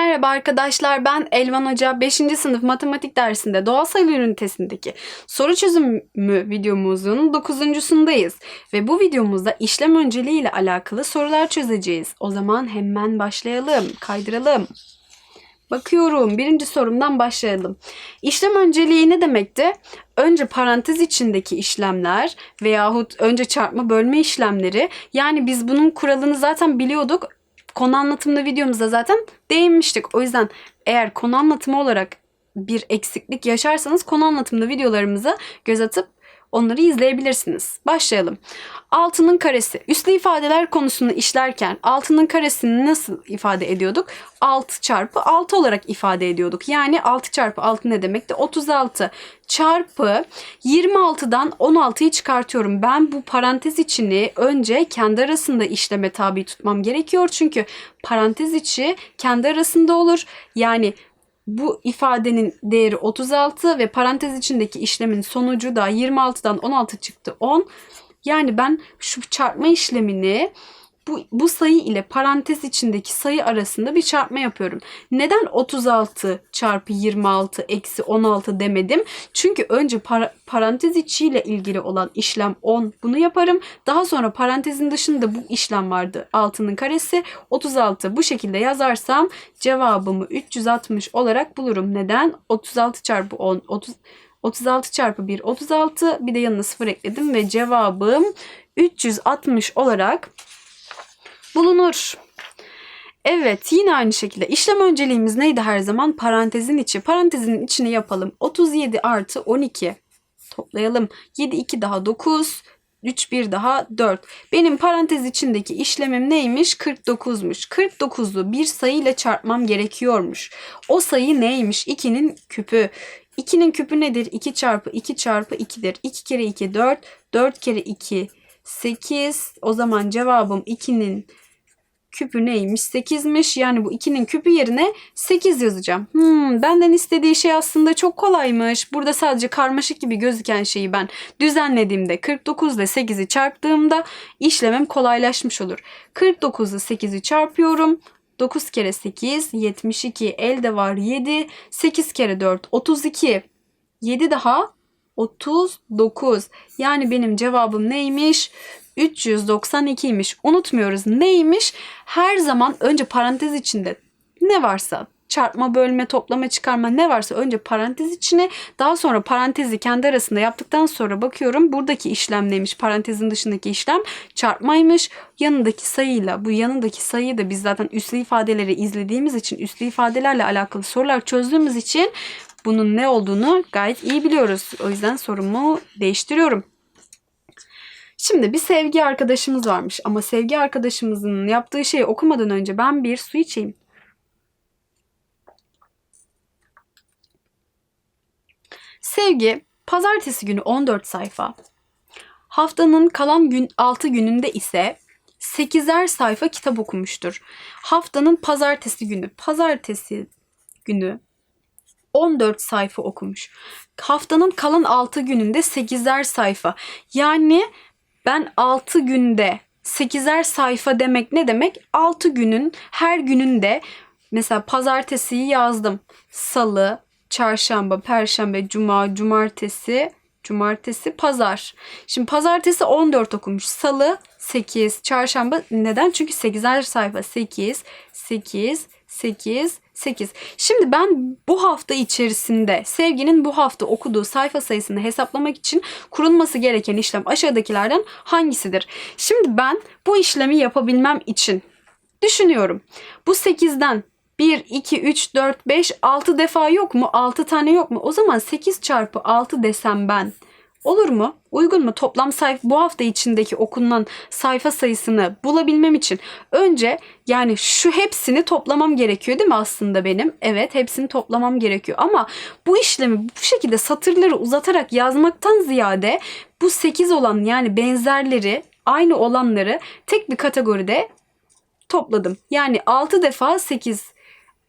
Merhaba arkadaşlar ben Elvan Hoca 5. sınıf matematik dersinde doğal sayılar ünitesindeki soru çözümü videomuzun 9.sundayız. Ve bu videomuzda işlem önceliği ile alakalı sorular çözeceğiz. O zaman hemen başlayalım, kaydıralım. Bakıyorum birinci sorumdan başlayalım. İşlem önceliği ne demekti? Önce parantez içindeki işlemler veyahut önce çarpma bölme işlemleri. Yani biz bunun kuralını zaten biliyorduk konu anlatımlı videomuzda zaten değinmiştik. O yüzden eğer konu anlatımı olarak bir eksiklik yaşarsanız konu anlatımlı videolarımıza göz atıp onları izleyebilirsiniz. Başlayalım. Altının karesi. Üslü ifadeler konusunu işlerken altının karesini nasıl ifade ediyorduk? 6 çarpı 6 olarak ifade ediyorduk. Yani 6 çarpı 6 ne demekti? 36 çarpı 26'dan 16'yı çıkartıyorum. Ben bu parantez içini önce kendi arasında işleme tabi tutmam gerekiyor. Çünkü parantez içi kendi arasında olur. Yani bu ifadenin değeri 36 ve parantez içindeki işlemin sonucu da 26'dan 16 çıktı 10. Yani ben şu çarpma işlemini bu, bu sayı ile parantez içindeki sayı arasında bir çarpma yapıyorum. Neden 36 çarpı 26 eksi 16 demedim? Çünkü önce para, parantez içiyle ilgili olan işlem 10 bunu yaparım. Daha sonra parantezin dışında bu işlem vardı. Altının karesi 36 bu şekilde yazarsam cevabımı 360 olarak bulurum. Neden? 36 çarpı 10 30 36 çarpı 1 36 bir de yanına 0 ekledim ve cevabım 360 olarak bulunur. Evet yine aynı şekilde işlem önceliğimiz neydi her zaman? Parantezin içi. Parantezin içini yapalım. 37 artı 12 toplayalım. 7 2 daha 9. 3 1 daha 4. Benim parantez içindeki işlemim neymiş? 49'muş. 49'u bir sayı ile çarpmam gerekiyormuş. O sayı neymiş? 2'nin küpü. 2'nin küpü nedir? 2 çarpı 2 çarpı 2'dir. 2 kere 2 4. 4 kere 2 8. O zaman cevabım 2'nin küpü neymiş? 8'miş. Yani bu 2'nin küpü yerine 8 yazacağım. Hmm, benden istediği şey aslında çok kolaymış. Burada sadece karmaşık gibi gözüken şeyi ben düzenlediğimde 49 ile 8'i çarptığımda işlemim kolaylaşmış olur. 49 ile 8'i çarpıyorum. 9 kere 8 72 elde var 7 8 kere 4 32 7 daha 39 yani benim cevabım neymiş 392'ymiş. Unutmuyoruz neymiş? Her zaman önce parantez içinde ne varsa çarpma, bölme, toplama, çıkarma ne varsa önce parantez içine daha sonra parantezi kendi arasında yaptıktan sonra bakıyorum buradaki işlem neymiş? Parantezin dışındaki işlem çarpmaymış. Yanındaki sayıyla bu yanındaki sayıyı da biz zaten üslü ifadeleri izlediğimiz için üslü ifadelerle alakalı sorular çözdüğümüz için bunun ne olduğunu gayet iyi biliyoruz. O yüzden sorumu değiştiriyorum. Şimdi bir sevgi arkadaşımız varmış ama sevgi arkadaşımızın yaptığı şeyi okumadan önce ben bir su içeyim. Sevgi pazartesi günü 14 sayfa. Haftanın kalan gün 6 gününde ise 8'er sayfa kitap okumuştur. Haftanın pazartesi günü, pazartesi günü 14 sayfa okumuş. Haftanın kalan 6 gününde 8'er sayfa. Yani ben 6 günde 8'er sayfa demek ne demek? 6 günün her gününde mesela pazartesiyi yazdım. Salı, çarşamba, perşembe, cuma, cumartesi, cumartesi, pazar. Şimdi pazartesi 14 okumuş. Salı 8, çarşamba neden? Çünkü 8'er sayfa. 8, 8, 8, 8. Şimdi ben bu hafta içerisinde sevginin bu hafta okuduğu sayfa sayısını hesaplamak için kurulması gereken işlem aşağıdakilerden hangisidir? Şimdi ben bu işlemi yapabilmem için düşünüyorum. Bu 8'den 1, 2, 3, 4, 5, 6 defa yok mu? 6 tane yok mu? O zaman 8 çarpı 6 desem ben Olur mu? Uygun mu? Toplam sayfa bu hafta içindeki okunan sayfa sayısını bulabilmem için önce yani şu hepsini toplamam gerekiyor değil mi aslında benim? Evet hepsini toplamam gerekiyor ama bu işlemi bu şekilde satırları uzatarak yazmaktan ziyade bu 8 olan yani benzerleri aynı olanları tek bir kategoride topladım. Yani 6 defa 8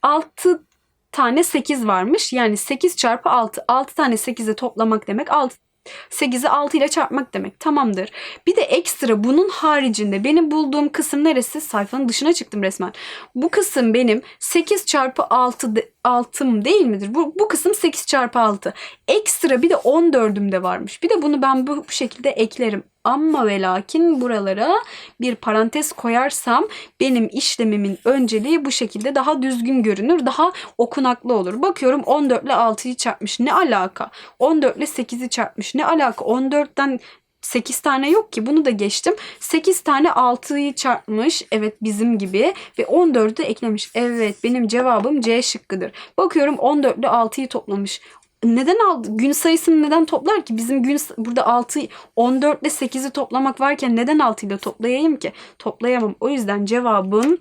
6 tane 8 varmış. Yani 8 çarpı 6. 6 tane 8'i toplamak demek 6 8'i 6 ile çarpmak demek. Tamamdır. Bir de ekstra bunun haricinde benim bulduğum kısım neresi? Sayfanın dışına çıktım resmen. Bu kısım benim 8 çarpı 6 de, 6'm değil midir? Bu, bu kısım 8 çarpı 6. Ekstra bir de 14'üm de varmış. Bir de bunu ben bu, şekilde eklerim. Ama ve lakin buralara bir parantez koyarsam benim işlemimin önceliği bu şekilde daha düzgün görünür. Daha okunaklı olur. Bakıyorum 14 ile 6'yı çarpmış. Ne alaka? 14 ile 8'i çarpmış. Ne alaka? 14'ten 8 tane yok ki bunu da geçtim. 8 tane 6'yı çarpmış. Evet bizim gibi. Ve 14'ü eklemiş. Evet benim cevabım C şıkkıdır. Bakıyorum 14 ile 6'yı toplamış. Neden aldı? Gün sayısını neden toplar ki? Bizim gün burada 6 14 ile 8'i toplamak varken neden 6 ile toplayayım ki? Toplayamam. O yüzden cevabım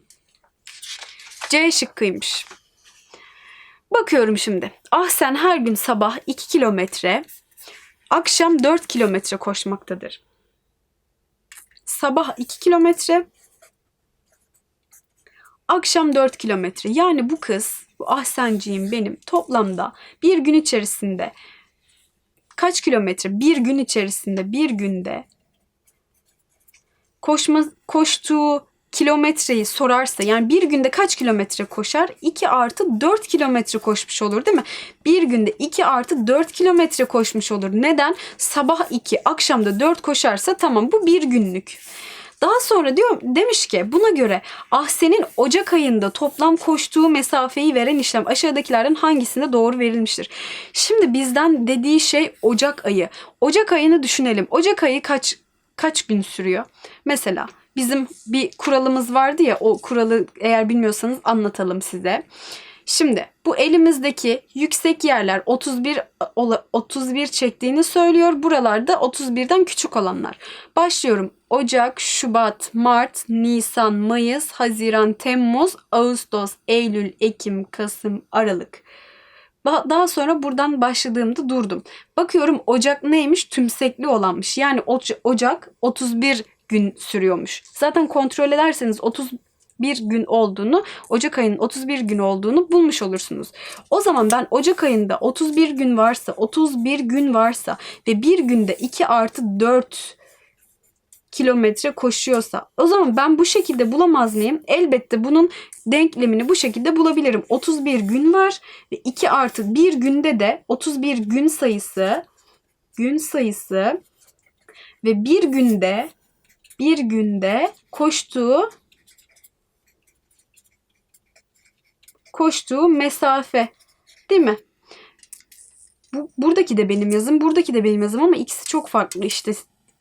C şıkkıymış. Bakıyorum şimdi. Ah sen her gün sabah 2 kilometre, akşam 4 kilometre koşmaktadır. Sabah 2 kilometre, akşam 4 kilometre. Yani bu kız, bu ahsenciğim benim toplamda bir gün içerisinde kaç kilometre? Bir gün içerisinde, bir günde koşma, koştuğu kilometreyi sorarsa yani bir günde kaç kilometre koşar? 2 artı 4 kilometre koşmuş olur değil mi? Bir günde 2 artı 4 kilometre koşmuş olur. Neden? Sabah 2, akşamda 4 koşarsa tamam bu bir günlük. Daha sonra diyor demiş ki buna göre Ahsen'in Ocak ayında toplam koştuğu mesafeyi veren işlem aşağıdakilerden hangisinde doğru verilmiştir? Şimdi bizden dediği şey Ocak ayı. Ocak ayını düşünelim. Ocak ayı kaç kaç gün sürüyor? Mesela bizim bir kuralımız vardı ya o kuralı eğer bilmiyorsanız anlatalım size. Şimdi bu elimizdeki yüksek yerler 31 ola- 31 çektiğini söylüyor. Buralarda 31'den küçük olanlar. Başlıyorum. Ocak, Şubat, Mart, Nisan, Mayıs, Haziran, Temmuz, Ağustos, Eylül, Ekim, Kasım, Aralık. Daha sonra buradan başladığımda durdum. Bakıyorum Ocak neymiş? Tümsekli olanmış. Yani Oc- Ocak 31 gün sürüyormuş. Zaten kontrol ederseniz 31 gün olduğunu, Ocak ayının 31 gün olduğunu bulmuş olursunuz. O zaman ben Ocak ayında 31 gün varsa, 31 gün varsa ve bir günde 2 artı 4 kilometre koşuyorsa o zaman ben bu şekilde bulamaz mıyım? Elbette bunun denklemini bu şekilde bulabilirim. 31 gün var ve 2 artı 1 günde de 31 gün sayısı gün sayısı ve bir günde bir günde koştuğu koştuğu mesafe değil mi? Bu, buradaki de benim yazım, buradaki de benim yazım ama ikisi çok farklı işte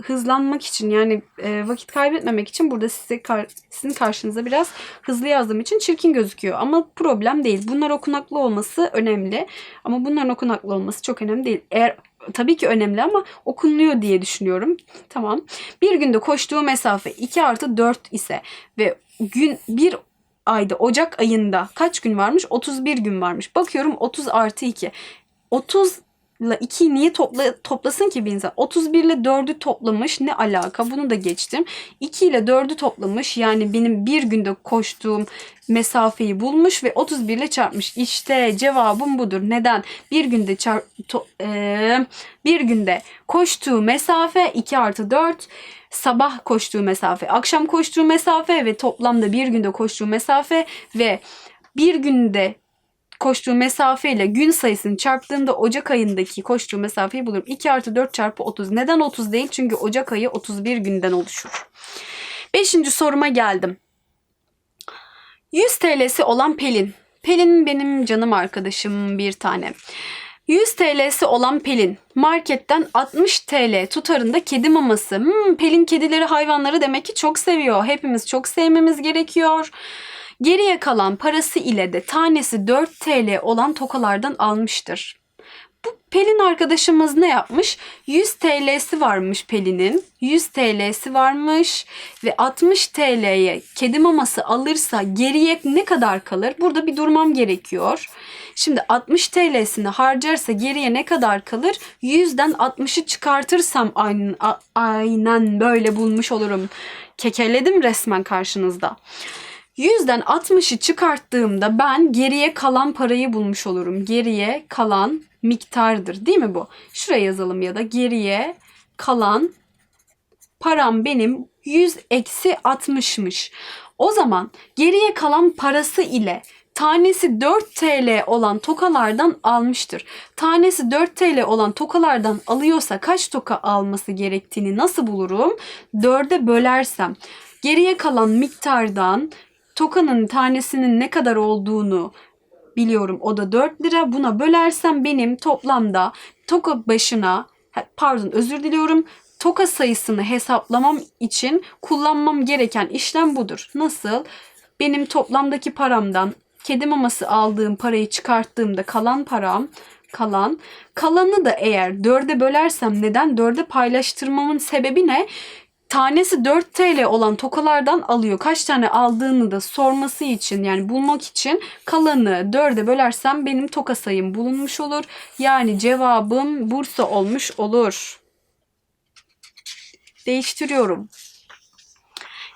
hızlanmak için yani e, vakit kaybetmemek için burada size kar, sizin karşınıza biraz hızlı yazdığım için çirkin gözüküyor. Ama problem değil. Bunlar okunaklı olması önemli. Ama bunların okunaklı olması çok önemli değil. Eğer tabii ki önemli ama okunuluyor diye düşünüyorum. Tamam. Bir günde koştuğu mesafe 2 artı 4 ise ve gün bir ayda Ocak ayında kaç gün varmış? 31 gün varmış. Bakıyorum 30 artı 2. 30 ile 2'yi niye topla, toplasın ki bir insan? 31 ile 4'ü toplamış. Ne alaka? Bunu da geçtim. 2 ile 4'ü toplamış. Yani benim bir günde koştuğum mesafeyi bulmuş ve 31 ile çarpmış. İşte cevabım budur. Neden? Bir günde çarp, to, eee, bir günde koştuğu mesafe 2 artı 4 sabah koştuğu mesafe, akşam koştuğu mesafe ve toplamda bir günde koştuğu mesafe ve bir günde koştuğu mesafeyle gün sayısını çarptığımda Ocak ayındaki koştuğu mesafeyi bulurum. 2 artı 4 çarpı 30. Neden 30 değil? Çünkü Ocak ayı 31 günden oluşur. Beşinci soruma geldim. 100 TL'si olan Pelin. Pelin benim canım arkadaşım bir tane. 100 TL'si olan Pelin marketten 60 TL tutarında kedi maması. Hmm, Pelin kedileri hayvanları demek ki çok seviyor. Hepimiz çok sevmemiz gerekiyor. Geriye kalan parası ile de tanesi 4 TL olan tokalardan almıştır. Bu Pelin arkadaşımız ne yapmış? 100 TL'si varmış Pelin'in. 100 TL'si varmış ve 60 TL'ye kedi maması alırsa geriye ne kadar kalır? Burada bir durmam gerekiyor. Şimdi 60 TL'sini harcarsa geriye ne kadar kalır? 100'den 60'ı çıkartırsam aynen, aynen böyle bulmuş olurum. Kekeledim resmen karşınızda. 100'den 60'ı çıkarttığımda ben geriye kalan parayı bulmuş olurum. Geriye kalan miktardır değil mi bu? Şuraya yazalım ya da geriye kalan param benim 100 eksi 60'mış. O zaman geriye kalan parası ile tanesi 4 TL olan tokalardan almıştır. Tanesi 4 TL olan tokalardan alıyorsa kaç toka alması gerektiğini nasıl bulurum? 4'e bölersem geriye kalan miktardan tokanın tanesinin ne kadar olduğunu biliyorum. O da 4 lira. Buna bölersem benim toplamda toka başına pardon özür diliyorum. Toka sayısını hesaplamam için kullanmam gereken işlem budur. Nasıl? Benim toplamdaki paramdan kedi maması aldığım parayı çıkarttığımda kalan param kalan. Kalanı da eğer dörde bölersem neden dörde paylaştırmamın sebebi ne? Tanesi 4 TL olan tokalardan alıyor. Kaç tane aldığını da sorması için yani bulmak için kalanı 4'e bölersem benim toka sayım bulunmuş olur. Yani cevabım Bursa olmuş olur. Değiştiriyorum.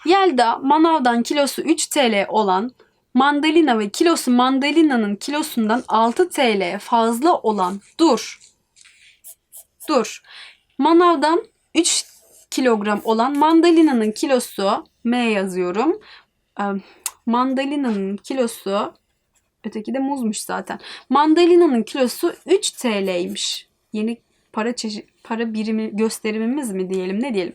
Yelda manavdan kilosu 3 TL olan mandalina ve kilosu mandalinanın kilosundan 6 TL fazla olan dur. Dur. Manavdan 3 kilogram olan mandalinanın kilosu M yazıyorum. Mandalinanın kilosu öteki de muzmuş zaten. Mandalinanın kilosu 3 TL'ymiş. Yeni para çeşit para birimi gösterimimiz mi diyelim ne diyelim.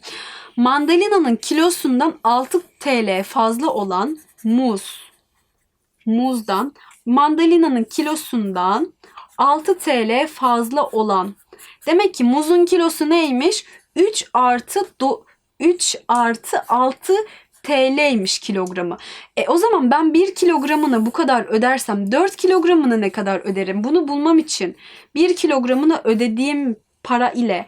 Mandalinanın kilosundan 6 TL fazla olan muz. Muzdan mandalinanın kilosundan 6 TL fazla olan. Demek ki muzun kilosu neymiş? 3 artı do, 3 artı 6 TL'ymiş kilogramı. E o zaman ben 1 kilogramını bu kadar ödersem 4 kilogramını ne kadar öderim? Bunu bulmam için 1 kilogramını ödediğim para ile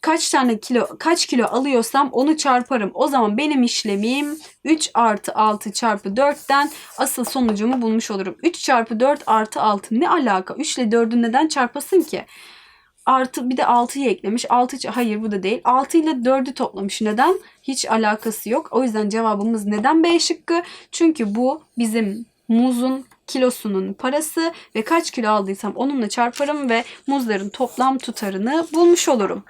kaç tane kilo kaç kilo alıyorsam onu çarparım. O zaman benim işlemim 3 artı 6 çarpı 4'ten asıl sonucumu bulmuş olurum. 3 çarpı 4 artı 6 ne alaka? 3 ile 4'ü neden çarpasın ki? Artı bir de 6'yı eklemiş. 6 hayır bu da değil. 6 ile 4'ü toplamış. Neden? Hiç alakası yok. O yüzden cevabımız neden B şıkkı? Çünkü bu bizim muzun kilosunun parası ve kaç kilo aldıysam onunla çarparım ve muzların toplam tutarını bulmuş olurum.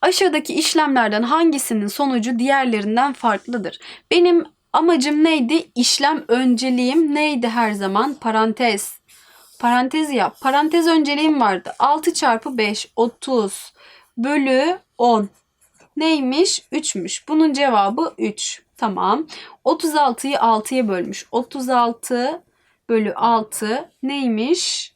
Aşağıdaki işlemlerden hangisinin sonucu diğerlerinden farklıdır? Benim amacım neydi? İşlem önceliğim neydi her zaman? Parantez. Parantez yap. Parantez önceliğim vardı. 6 çarpı 5 30 bölü 10. Neymiş? 3'müş. Bunun cevabı 3. Tamam. 36'yı 6'ya bölmüş. 36 bölü 6 neymiş?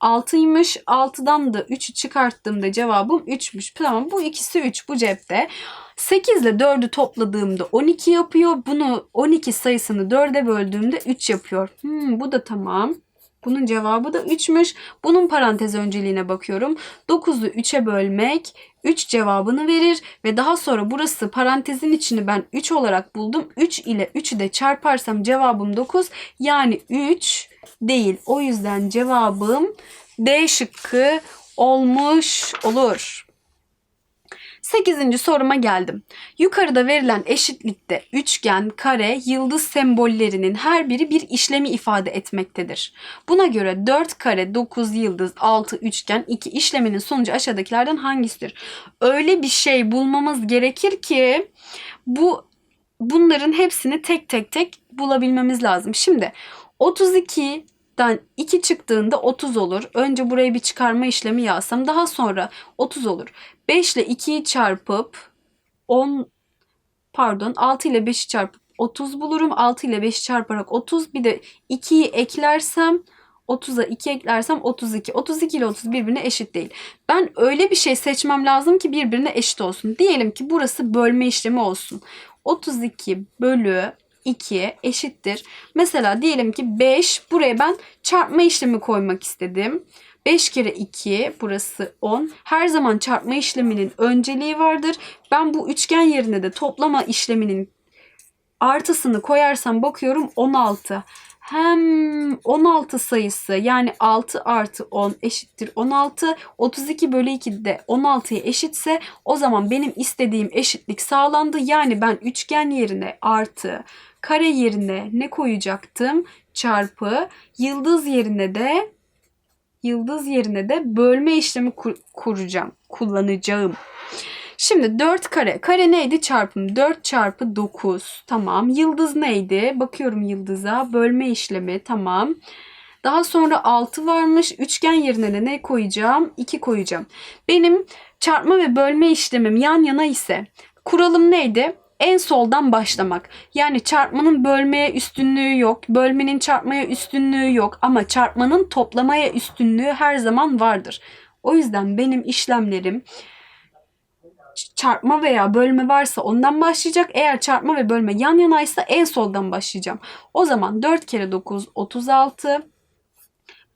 6'ymış. 6'dan da 3'ü çıkarttığımda cevabım 3'müş. Tamam bu ikisi 3 bu cepte. 8 ile 4'ü topladığımda 12 yapıyor. Bunu 12 sayısını 4'e böldüğümde 3 yapıyor. Hmm, bu da tamam. Bunun cevabı da 3'müş. Bunun parantez önceliğine bakıyorum. 9'u 3'e bölmek 3 cevabını verir ve daha sonra burası parantezin içini ben 3 olarak buldum. 3 ile 3'ü de çarparsam cevabım 9. Yani 3 değil. O yüzden cevabım D şıkkı olmuş olur. 8. soruma geldim. Yukarıda verilen eşitlikte üçgen, kare, yıldız sembollerinin her biri bir işlemi ifade etmektedir. Buna göre 4 kare, 9 yıldız, 6 üçgen, 2 işleminin sonucu aşağıdakilerden hangisidir? Öyle bir şey bulmamız gerekir ki bu bunların hepsini tek tek tek bulabilmemiz lazım. Şimdi 32 den 2 çıktığında 30 olur. Önce buraya bir çıkarma işlemi yazsam daha sonra 30 olur. 5 ile 2'yi çarpıp 10 pardon 6 ile 5'i çarpıp 30 bulurum. 6 ile 5'i çarparak 30 bir de 2'yi eklersem 30'a 2 eklersem 32. 32 ile 30 birbirine eşit değil. Ben öyle bir şey seçmem lazım ki birbirine eşit olsun. Diyelim ki burası bölme işlemi olsun. 32 bölü 2 eşittir. Mesela diyelim ki 5 buraya ben çarpma işlemi koymak istedim. 5 kere 2 burası 10. Her zaman çarpma işleminin önceliği vardır. Ben bu üçgen yerine de toplama işleminin artısını koyarsam bakıyorum 16. Hem 16 sayısı yani 6 artı 10 eşittir 16. 32 bölü 2 de 16'ya eşitse o zaman benim istediğim eşitlik sağlandı. Yani ben üçgen yerine artı kare yerine ne koyacaktım? Çarpı yıldız yerine de Yıldız yerine de bölme işlemi kur- kuracağım. Kullanacağım. Şimdi 4 kare. Kare neydi? Çarpım. 4 çarpı 9. Tamam. Yıldız neydi? Bakıyorum yıldıza. Bölme işlemi. Tamam. Daha sonra 6 varmış. Üçgen yerine de ne koyacağım? 2 koyacağım. Benim çarpma ve bölme işlemim yan yana ise kuralım neydi? En soldan başlamak. Yani çarpmanın bölmeye üstünlüğü yok. Bölmenin çarpmaya üstünlüğü yok. Ama çarpmanın toplamaya üstünlüğü her zaman vardır. O yüzden benim işlemlerim çarpma veya bölme varsa ondan başlayacak. Eğer çarpma ve bölme yan yanaysa en soldan başlayacağım. O zaman 4 kere 9 36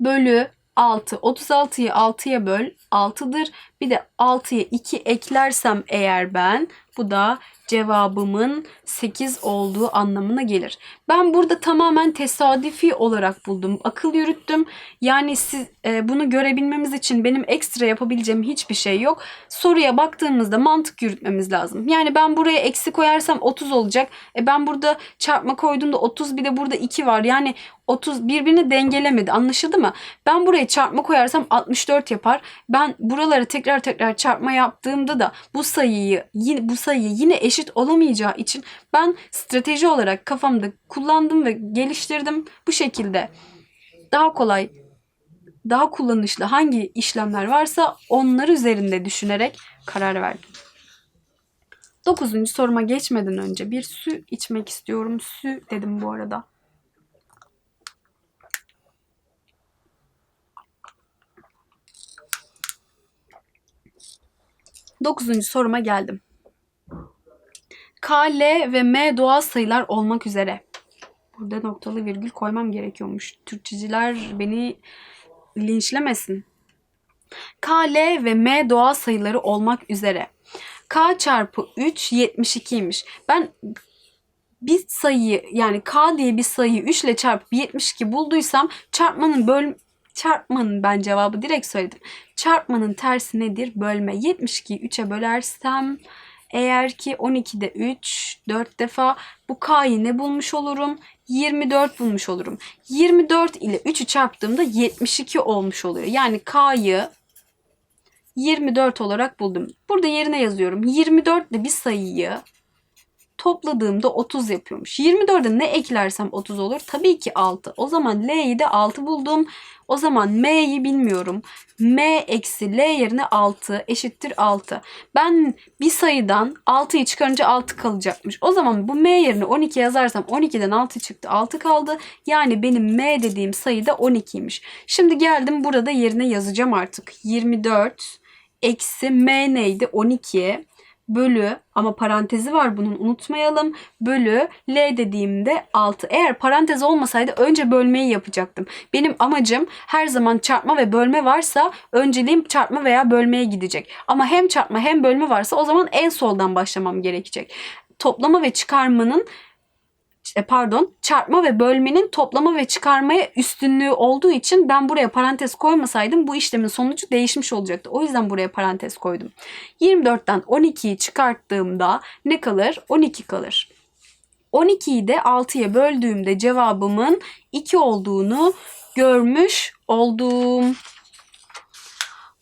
bölü 6. 36'yı 6'ya böl 6'dır. Bir de 6'ya 2 eklersem eğer ben bu da cevabımın 8 olduğu anlamına gelir. Ben burada tamamen tesadüfi olarak buldum. Akıl yürüttüm. Yani siz e, bunu görebilmemiz için benim ekstra yapabileceğim hiçbir şey yok. Soruya baktığımızda mantık yürütmemiz lazım. Yani ben buraya eksi koyarsam 30 olacak. E ben burada çarpma koyduğumda 30 bir de burada 2 var. Yani 30 birbirini dengelemedi. Anlaşıldı mı? Ben buraya çarpma koyarsam 64 yapar. Ben buraları tekrar tekrar çarpma yaptığımda da bu sayıyı yine bu sayı yine eşit olamayacağı için ben strateji olarak kafamda kullandım ve geliştirdim. Bu şekilde daha kolay daha kullanışlı hangi işlemler varsa onlar üzerinde düşünerek karar verdim. Dokuzuncu soruma geçmeden önce bir su içmek istiyorum. Su dedim bu arada. Dokuzuncu soruma geldim. K, L ve M doğal sayılar olmak üzere. Burada noktalı virgül koymam gerekiyormuş. Türkçeciler beni linçlemesin. K, L ve M doğal sayıları olmak üzere. K çarpı 3 72'ymiş. Ben bir sayıyı yani K diye bir sayıyı 3 ile çarpıp 72 bulduysam çarpmanın böl çarpmanın ben cevabı direkt söyledim. Çarpmanın tersi nedir? Bölme. 72'yi 3'e bölersem eğer ki 12'de 3 4 defa bu K'yı ne bulmuş olurum? 24 bulmuş olurum. 24 ile 3'ü çarptığımda 72 olmuş oluyor. Yani K'yı 24 olarak buldum. Burada yerine yazıyorum. 24 ile bir sayıyı topladığımda 30 yapıyormuş. 24'e ne eklersem 30 olur? Tabii ki 6. O zaman L'yi de 6 buldum. O zaman M'yi bilmiyorum. M eksi L yerine 6 eşittir 6. Ben bir sayıdan 6'yı çıkarınca 6 kalacakmış. O zaman bu M yerine 12 yazarsam 12'den 6 çıktı 6 kaldı. Yani benim M dediğim sayı da 12'ymiş. Şimdi geldim burada yerine yazacağım artık. 24 eksi M neydi? 12 bölü ama parantezi var bunun unutmayalım. Bölü L dediğimde 6. Eğer parantez olmasaydı önce bölmeyi yapacaktım. Benim amacım her zaman çarpma ve bölme varsa önceliğim çarpma veya bölmeye gidecek. Ama hem çarpma hem bölme varsa o zaman en soldan başlamam gerekecek. Toplama ve çıkarmanın pardon çarpma ve bölmenin toplama ve çıkarmaya üstünlüğü olduğu için ben buraya parantez koymasaydım bu işlemin sonucu değişmiş olacaktı. O yüzden buraya parantez koydum. 24'ten 12'yi çıkarttığımda ne kalır? 12 kalır. 12'yi de 6'ya böldüğümde cevabımın 2 olduğunu görmüş oldum.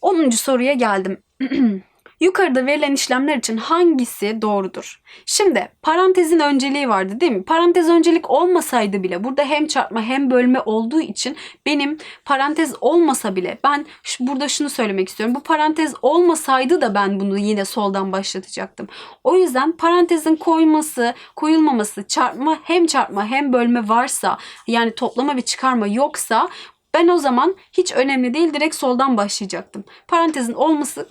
10. soruya geldim. Yukarıda verilen işlemler için hangisi doğrudur? Şimdi parantezin önceliği vardı değil mi? Parantez öncelik olmasaydı bile burada hem çarpma hem bölme olduğu için benim parantez olmasa bile ben şu, burada şunu söylemek istiyorum. Bu parantez olmasaydı da ben bunu yine soldan başlatacaktım. O yüzden parantezin koyması, koyulmaması, çarpma hem çarpma hem bölme varsa yani toplama ve çıkarma yoksa ben o zaman hiç önemli değil direkt soldan başlayacaktım. Parantezin olması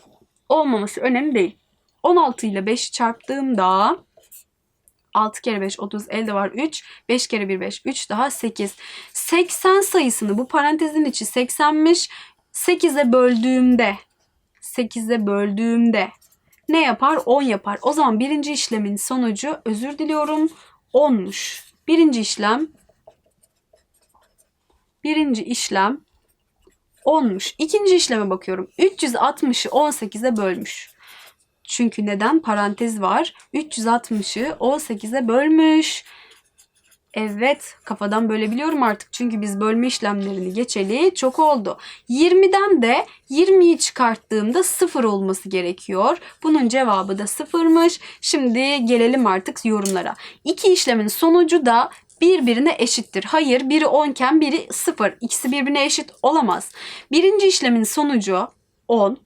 olmaması önemli değil. 16 ile 5 çarptığımda 6 kere 5 30 elde var 3. 5 kere 1 5 3 daha 8. 80 sayısını bu parantezin içi 80'miş. 8'e böldüğümde 8'e böldüğümde ne yapar? 10 yapar. O zaman birinci işlemin sonucu özür diliyorum 10'muş. Birinci işlem birinci işlem 10'muş. İkinci işleme bakıyorum. 360'ı 18'e bölmüş. Çünkü neden? Parantez var. 360'ı 18'e bölmüş. Evet, kafadan bölebiliyorum artık. Çünkü biz bölme işlemlerini geçeli çok oldu. 20'den de 20'yi çıkarttığımda 0 olması gerekiyor. Bunun cevabı da 0'mış. Şimdi gelelim artık yorumlara. İki işlemin sonucu da birbirine eşittir. Hayır, biri 10 iken biri 0. İkisi birbirine eşit olamaz. Birinci işlemin sonucu 10.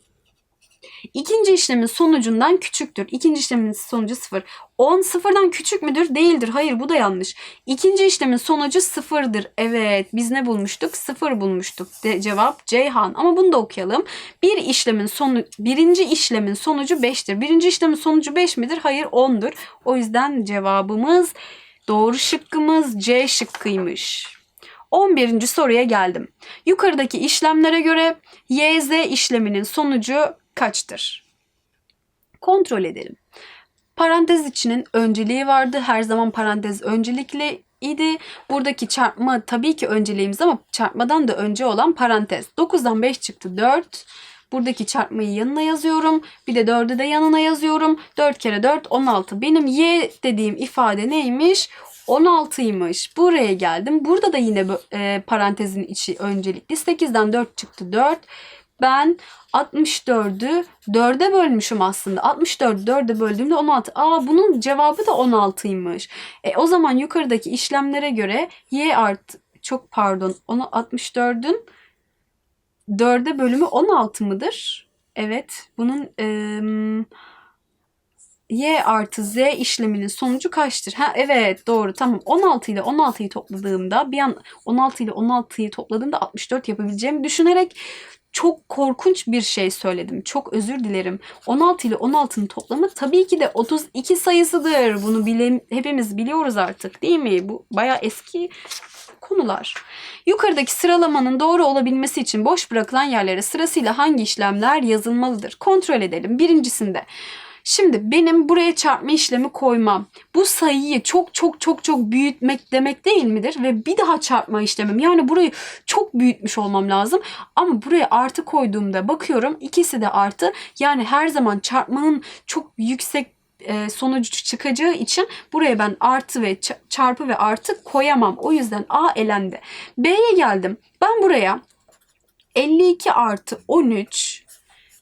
İkinci işlemin sonucundan küçüktür. İkinci işlemin sonucu 0. 10 sıfırdan küçük müdür? Değildir. Hayır bu da yanlış. İkinci işlemin sonucu sıfırdır. Evet biz ne bulmuştuk? Sıfır bulmuştuk. De, cevap Ceyhan. Ama bunu da okuyalım. Bir işlemin sonu, birinci işlemin sonucu 5'tir. Birinci işlemin sonucu 5 midir? Hayır 10'dur. O yüzden cevabımız doğru şıkkımız C şıkkıymış. 11. soruya geldim. Yukarıdaki işlemlere göre YZ işleminin sonucu kaçtır? Kontrol edelim. Parantez içinin önceliği vardı. Her zaman parantez öncelikli idi. Buradaki çarpma tabii ki önceliğimiz ama çarpmadan da önce olan parantez. 9'dan 5 çıktı 4. Buradaki çarpmayı yanına yazıyorum. Bir de 4'ü de yanına yazıyorum. 4 kere 4 16. Benim y dediğim ifade neymiş? 16'ymış. Buraya geldim. Burada da yine e, parantezin içi öncelikli. 8'den 4 çıktı 4. Ben 64'ü 4'e bölmüşüm aslında. 64'ü 4'e böldüğümde 16. Aa bunun cevabı da 16'ymış. E, o zaman yukarıdaki işlemlere göre y art çok pardon onu 64'ün 4'e bölümü 16 mıdır? Evet. Bunun eee y artı z işleminin sonucu kaçtır? Ha evet doğru tamam 16 ile 16'yı topladığımda bir an 16 ile 16'yı topladığımda 64 yapabileceğimi düşünerek çok korkunç bir şey söyledim. Çok özür dilerim. 16 ile 16'nın toplamı tabii ki de 32 sayısıdır. Bunu bile, hepimiz biliyoruz artık değil mi? Bu baya eski konular. Yukarıdaki sıralamanın doğru olabilmesi için boş bırakılan yerlere sırasıyla hangi işlemler yazılmalıdır? Kontrol edelim. Birincisinde Şimdi benim buraya çarpma işlemi koymam. Bu sayıyı çok çok çok çok büyütmek demek değil midir? Ve bir daha çarpma işlemim. Yani burayı çok büyütmüş olmam lazım. Ama buraya artı koyduğumda bakıyorum ikisi de artı. Yani her zaman çarpmanın çok yüksek e, sonucu çıkacağı için buraya ben artı ve çarpı ve artı koyamam. O yüzden A elendi. B'ye geldim. Ben buraya 52 artı 13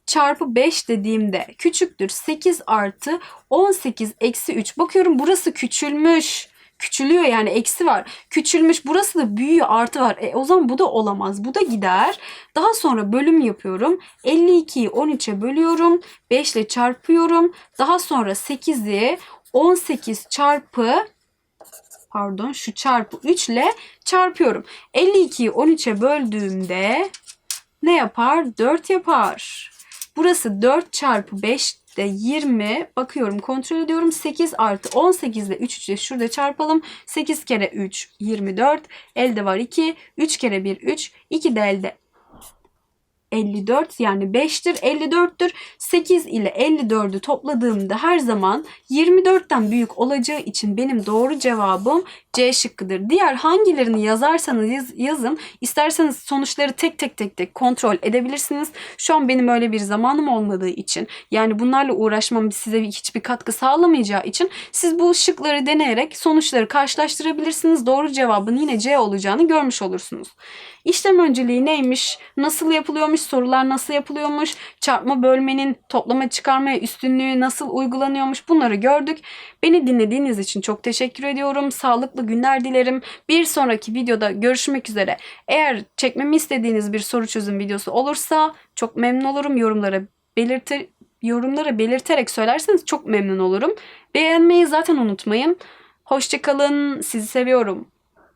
çarpı 5 dediğimde küçüktür 8 artı 18 eksi 3. Bakıyorum burası küçülmüş. Küçülüyor yani eksi var. Küçülmüş burası da büyüyor artı var. E, o zaman bu da olamaz. Bu da gider. Daha sonra bölüm yapıyorum. 52'yi 13'e bölüyorum. 5 ile çarpıyorum. Daha sonra 8'i 18 çarpı pardon şu çarpı 3 ile çarpıyorum. 52'yi 13'e böldüğümde ne yapar? 4 yapar. Burası 4 çarpı 5 de 20. Bakıyorum kontrol ediyorum. 8 artı 18 ile 3 ile şurada çarpalım. 8 kere 3 24. Elde var 2. 3 kere 1 3. 2 de elde 54 yani 5'tir 54'tür. 8 ile 54'ü topladığımda her zaman 24'ten büyük olacağı için benim doğru cevabım C şıkkıdır. Diğer hangilerini yazarsanız yaz, yazın. İsterseniz sonuçları tek tek tek tek kontrol edebilirsiniz. Şu an benim öyle bir zamanım olmadığı için yani bunlarla uğraşmam size hiçbir katkı sağlamayacağı için siz bu şıkları deneyerek sonuçları karşılaştırabilirsiniz. Doğru cevabın yine C olacağını görmüş olursunuz. İşlem önceliği neymiş? Nasıl yapılıyormuş? Sorular nasıl yapılıyormuş? Çarpma bölmenin toplama çıkarmaya üstünlüğü nasıl uygulanıyormuş? Bunları gördük. Beni dinlediğiniz için çok teşekkür ediyorum. Sağlıklı günler dilerim. Bir sonraki videoda görüşmek üzere. Eğer çekmemi istediğiniz bir soru çözüm videosu olursa çok memnun olurum. Yorumlara belirtir yorumlara belirterek söylerseniz çok memnun olurum. Beğenmeyi zaten unutmayın. Hoşçakalın. Sizi seviyorum.